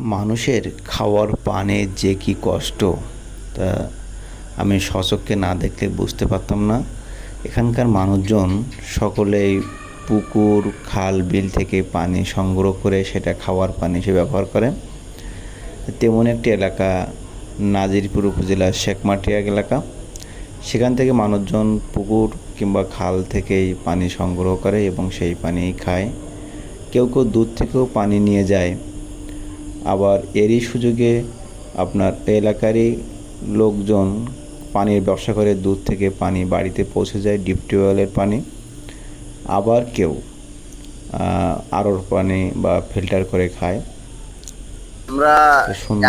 মানুষের খাওয়ার পানে যে কি কষ্ট, তা আমি স্বচক্ষে না দেখলে বুঝতে পারতাম না। এখানকার মানুষজন সকলেই পুকুর, খাল, বিল থেকে পানি সংগ্রহ করে সেটা খাওয়ার পানি হিসেবে ব্যবহার করে তেমন একটি এলাকা নাজিরপুর উপজেলার শেখমাটিয়া এলাকা। সেখান থেকে মানুষজন পুকুর কিংবা খাল থেকেই পানি সংগ্রহ করে এবং সেই পানি খায়। কেউ কেউ দূর থেকেও পানি নিয়ে যায়। আবার এরই সুযোগে আপনার এলাকারই লোকজন পানির ব্যবসা করে দূর থেকে পানি বাড়িতে পৌঁছে যায় ডিপ টিউবওয়েলের পানি। আবার কেউ আরোর পানি বা ফিল্টার করে খায়। আমরা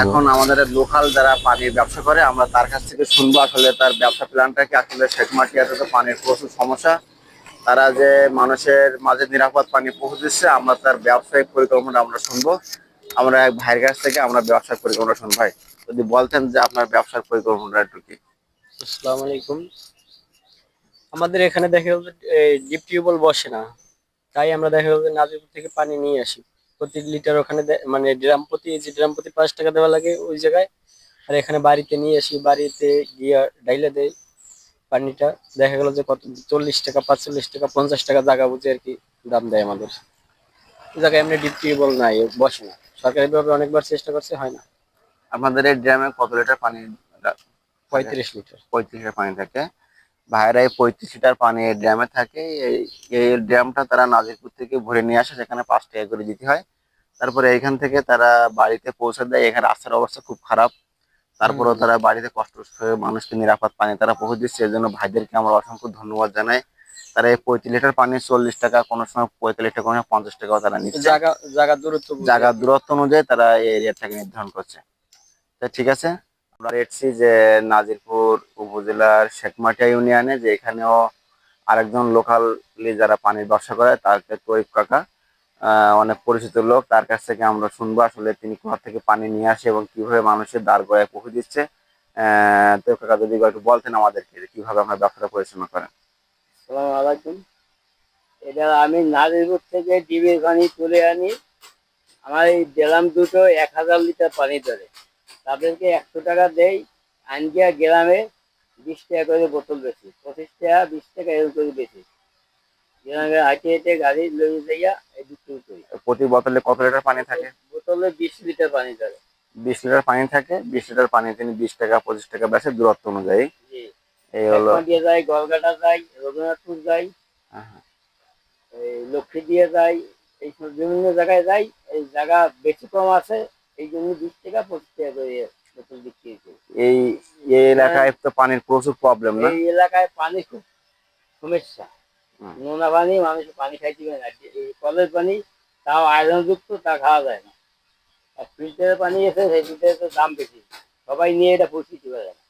এখন আমাদের লোকাল যারা পানির ব্যবসা করে আমরা তার কাছ থেকে শুনব আসলে তার ব্যবসা প্ল্যানটা কি? আসলে শেখ মাটিয়াতে তো পানির প্রচুর সমস্যা। তারা যে মানুষের মাঝে নিরাপদ পানি পৌঁছে দিচ্ছে আমরা তার ব্যবসায়িক পরিকল্পনা আমরা শুনব। আমরা এক ভাইয়ের কাছ থেকে আমরা ব্যবসার পরিকল্পনা শুনব ভাই। যদি বলতেন যে আপনার ব্যবসার পরিকল্পনাটা একটু কি? আসসালামু আলাইকুম। আমাদের এখানে দেখা গেল ডিপ টিউবওয়েল বসে না। তাই আমরা দেখা গেল যে, নাজিরপুর থেকে পানি নিয়ে আসি। প্রতি লিটার ওখানে মানে ড্রাম প্রতি যে ড্রাম প্রতি পাঁচ টাকা দেওয়া লাগে ওই জায়গায়। আর এখানে বাড়িতে নিয়ে আসি, বাড়িতে গিয়ে ডাইলে দেয় পানিটা। দেখা গেল যে, কত চল্লিশ টাকা, পাঁচচল্লিশ টাকা, পঞ্চাশ টাকা জায়গা বুঝে আর কি দাম দেয় আমাদের। জায়গায় এমনি ডিপ টিউবওয়েল নাই, বসে না। সরকারিভাবে অনেকবার চেষ্টা করছে হয় না। আপনাদের এই ড্রামে কত লিটার পানি পঁয়ত্রিশ লিটার। পঁয়ত্রিশ লিটার পানি থাকে। ভাইরা এই পঁয়ত্রিশ লিটার পানি এই ড্রামে থাকে। এই ড্রামটা তারা নাজিরপুর থেকে ভরে নিয়ে আসে সেখানে পাঁচ টাকা করে দিতে হয়। তারপরে এখান থেকে তারা বাড়িতে পৌঁছে দেয়। এখানে রাস্তার অবস্থা খুব খারাপ। তারপরেও তারা বাড়িতে কষ্ট মানুষকে নিরাপদ পানি তারা পৌঁছে দিচ্ছে। এই জন্য ভাইদেরকে আমরা অসংখ্য ধন্যবাদ জানাই। তারা এই পঁয়ত্রিশ লিটার পানি চল্লিশ টাকা কোনো সময় পঁয়তাল্লিশ টাকা কোনো সময় পঞ্চাশ টাকাও তারা নিচ্ছে। জায়গা দূরত্ব বুঝে। জায়গা দূরত্ব অনুযায়ী তারা এই এরিয়াটাকে নির্ধারণ করছে। তো ঠিক আছে? আমরা এসেছি যে নাজিরপুর উপজেলার শেখমাটিয়া ইউনিয়নে যে এখানেও আরেকজন লোকালি যারা পানির ব্যবসা করে তাকে তরিফ কাকা আহ, অনেক পরিচিত লোক তার কাছ থেকে আমরা শুনব আসলে তিনি কোথা থেকে পানি নিয়ে আসে এবং কীভাবে মানুষের দাঁড় গড়ায় পৌঁছে দিচ্ছে। আহ তো কাকা যদি একটু বলতেন আমাদেরকে কীভাবে আমরা ব্যবসাটা পরিচালনা করেন। সালাম আলাইকুম। এটা আমি নাজিরপুর থেকে ডিবের পানি তুলে আনি। আমার এই ড্রাম দুটো এক হাজার লিটার পানি ধরে। তাদেরকে একশো টাকা দেই। আনগিয়া গ্রামে বিশ টাকা করে বোতল বেশি পঁচিশ টাকা বিশ টাকা এরকম করে বেশি। গ্রামে হাঁটে হেঁটে গাড়ি লইয়ে যাইয়া এই বিক্রি করি। প্রতি বোতলে কত লিটার পানি থাকে? বোতলে বিশ লিটার পানি ধরে। বিশ লিটার পানি থাকে বিশ লিটার পানি তিনি বিশ টাকা পঁচিশ টাকা বেশি দূরত্ব অনুযায়ী এই হলো দিয়ে যাই গলগাটা যাই রবীন্দ্রনাথপুর যাই। এই লক্ষ্মী দিয়ে যাই এই বিভিন্ন জায়গায় যাই এই জায়গা বেশি কম আছে এই জন্য বিশ টাকা পঁচিশ টাকা করে বোতল বিক্রি এই এই এলাকায় তো পানির প্রচুর প্রবলেম না? এই এলাকায় পানি খুব সমস্যা। নোনা পানি মানুষ পানি খাইতে পারে না এই কলের পানি তাও আয়রন যুক্ত তা খাওয়া যায় না। আর ফিল্টারের পানি এসে সেই ফিল্টারের দাম বেশি। সবাই নিয়ে এটা পুষিতে পারে না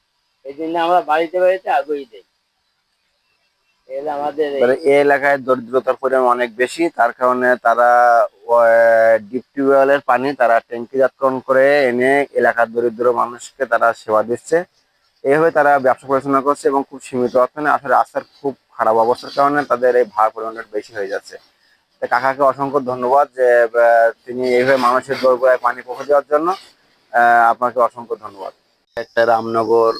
এই জন্য আমরা বাড়িতে বাড়িতে আগ্রহী দেই। এলে আমাদের এই- এলাকায় দরিদ্রতার পরিমাণ অনেক বেশি তার কারণে তারা ডিপ টিউবওয়েলের পানি তারা ট্যাঙ্কিজাতকরণ করে এনে এলাকার দরিদ্র মানুষকে তারা সেবা দিচ্ছে। এইভাবে তারা ব্যবসা পরিচালনা করছে এবং খুব সীমিত অর্থনে আসলে রাস্তার খুব খারাপ অবস্থার কারণে তাদের এই ভাড়া পরিমাণটা বেশি হয়ে যাচ্ছে। তো কাকাকে অসংখ্য ধন্যবাদ যে তিনি এইভাবে মানুষের দোরগোড়ায় পানি পৌঁছে দেওয়ার জন্য আপনাকে অসংখ্য ধন্যবাদ। একটা রামনগর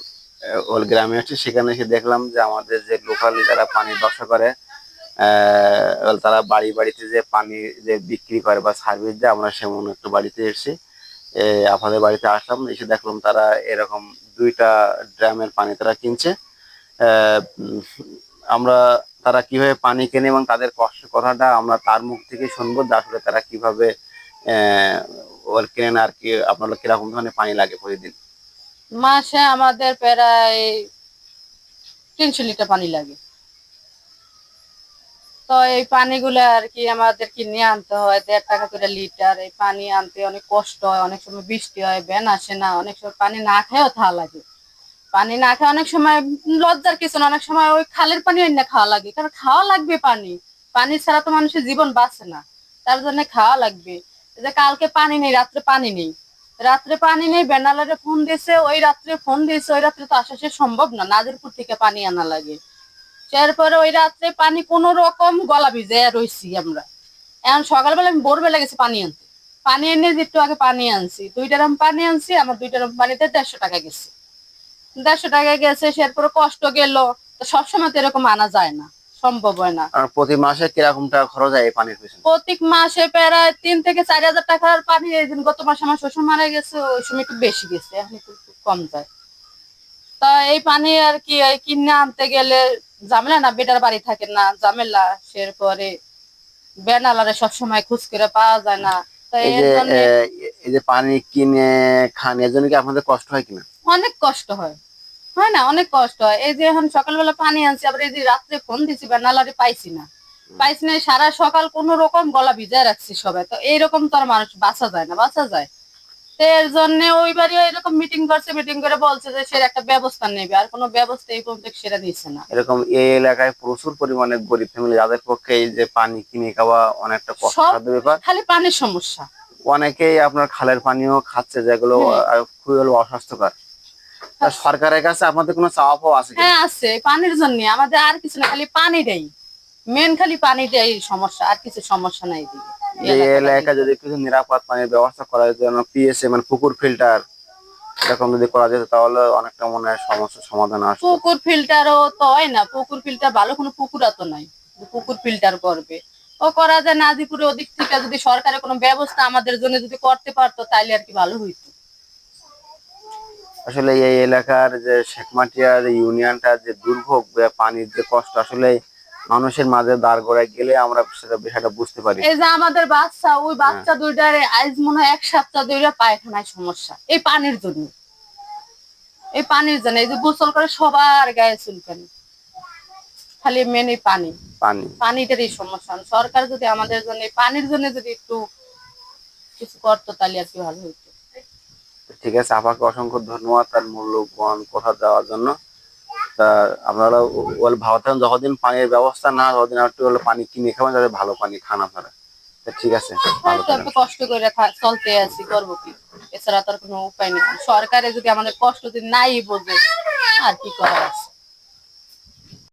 ওল গ্রামে এসেছি সেখানে এসে দেখলাম যে আমাদের যে লোকালি যারা পানির ব্যবসা করে তারা বাড়ি বাড়িতে যে পানি যে বিক্রি করে বা সার্ভিস দেয়, আমরা সেমন একটু বাড়িতে এসেছি। আপনাদের বাড়িতে আসলাম, এসে দেখলাম তারা এরকম দুইটা ড্রামের পানি তারা কিনছে। আমরা তারা কীভাবে পানি কেনে এবং তাদের কষ্ট কথাটা আমরা তার মুখ থেকে শুনব, যে আসলে তারা কীভাবে ওর কেনেন আর কি আপনারা কীরকম ধরনের পানি লাগে প্রতিদিন। মাসে আমাদের প্রায় তিনশো লিটার পানি লাগে। তো এই পানিগুলো আর কি আমাদের কিনে আনতে হয়, দেড় টাকা করে লিটার। এই পানি আনতে অনেক কষ্ট হয়, অনেক সময় বৃষ্টি হয়, ব্যান আসে না, অনেক সময় পানি না খেয়েও থা লাগে। পানি না খেয়ে অনেক সময় লজ্জার কিছু না, অনেক সময় ওই খালের পানি না খাওয়া লাগে, কারণ খাওয়া লাগবে পানি। পানি ছাড়া তো মানুষের জীবন বাঁচে না, তার জন্য খাওয়া লাগবে। যে কালকে পানি নেই, রাত্রে পানি নেই। রাত্রে পানি নেই, বেনালারে ফোন দিয়েছে ওই রাত্রে ফোন দিয়েছে ওই রাত্রে তো আসা সম্ভব না, নাজিরপুর থেকে পানি আনা লাগে। তারপরে ওই রাত্রে পানি কোনো রকম গলা ভিজে রইছি আমরা। এখন সকালবেলা আমি ভোরবেলা গেছি পানি আনতে। পানি এনে একটু আগে পানি আনছি, দুইটা ড্রাম পানি আনছি, আমার দুইটা ড্রাম পানিতে দেড়শো টাকা গেছে। দেড়শো টাকা গেছে সেরপরে কষ্ট গেল সবসময় তো এরকম আনা যায় না। সম্ভব হয় না। আর প্রতি মাসে কীরকম টাকা খরচ হয় এই পানির পিছনে? প্রত্যেক মাসে প্রায় তিন থেকে চার হাজার টাকার পানি এই গত মাসে আমার শ্বশুর মারা গেছে ওই সময় একটু বেশি গেছে এখন একটু কম যায়। তা এই পানি আর কি কিনে আনতে গেলে ঝামেলা না বেটার বাড়ি থাকে না ঝামেলা। সেরপরে বেনালারে সবসময় খুঁজ করে পাওয়া যায় না। এই যে পানি কিনে খান এর জন্য কি আপনাদের কষ্ট হয় কিনা? অনেক কষ্ট হয়। হয় না অনেক কষ্ট হয়। এই যে এখন সকালবেলা পানি আনছি আবার এই যে রাত্রে ফোন দিছি বেনালারে পাইছি না। পাইছি না সারা সকাল কোন রকম গলা ভিজায় রাখছি সবাই। তো এইরকম তো আর মানুষ বাঁচা যায় না বাঁচা যায়। এর জন্য ওইবারই এরকম মিটিং করছে মিটিং করে বলছে যে সে একটা ব্যবস্থা নেবে। আর কোনো ব্যবস্থা এই পর্যন্ত সেটা নিচ্ছে না। এরকম এই এলাকায় প্রচুর পরিমাণে গরিব ফ্যামিলি যাদের পক্ষে এই যে পানি কিনে খাওয়া অনেকটা কষ্টসাধ্য ব্যাপার। খালি পানির সমস্যা। অনেকেই আপনার খালের পানিও খাচ্ছে যেগুলো। খুবই হলো অস্বাস্থ্যকর। সরকারের কাছে আপনাদের কোনো চাওয়া পাওয়া আছে হ্যাঁ আছে পানির জন্য। আমাদের আর কিছু না খালি পানিটাই মেন খালি পানিটাই সমস্যা আর কিছু সমস্যা নাই। এই। এলাকায় যদি কিছু নিরাপদ পানির ব্যবস্থা করা যেত পিএসএ মানে পুকুর ফিল্টার এরকম যদি করা যেত তাহলে অনেকটা মনে হয় সমস্যার সমাধান আসতো পুকুর ফিল্টারও তো হয় না পুকুর ফিল্টার ভালো কোনো পুকুরা তো নাই পুকুর ফিল্টার করবে। ও করা যায় নাজিপুরে ওদিক থেকে যদি সরকারের কোনো ব্যবস্থা আমাদের জন্য যদি করতে পারতো তাইলে আর কি ভালো হইতো। আসলে এই এলাকার যে শেখমাটিয়ার ইউনিয়নটা যে দুর্ভোগ পানির যে কষ্ট আসলে মানুষের মাঝে দাঁড় গড়ায় গেলে আমরা সেটা বিষয়টা বুঝতে পারি। এই যে আমাদের বাচ্চা ওই বাচ্চা দুইটারে আজ মনে হয় এক সপ্তাহ দুইটা পায়খানায় সমস্যা। এই পানির জন্য। এই পানির জন্য। এই যে গোসল করে সবার গায়ে চুলকানি খালি মেন এই পানি। পানি। পানিটারই সমস্যা। সরকার যদি আমাদের জন্য পানির জন্য যদি একটু কিছু করতো তাহলে আর কি ভালো হইতো। ঠিক আছে? আপাকে অসংখ্য ধন্যবাদ তার মূল্যবান কথা দেওয়ার জন্য। আপনারা ওল ভালো যতদিন পানির ব্যবস্থা না ততদিন একটু হলে পানি কিনে খাবেন যাতে ভালো পানি খান আপনারা। ঠিক আছে কষ্ট করে চলতে আছি, করব কি? এছাড়া তো আর কোনো উপায় নেই। সরকারে যদি আমাদের কষ্ট যদি নাই বোঝে আর কি করা আছে?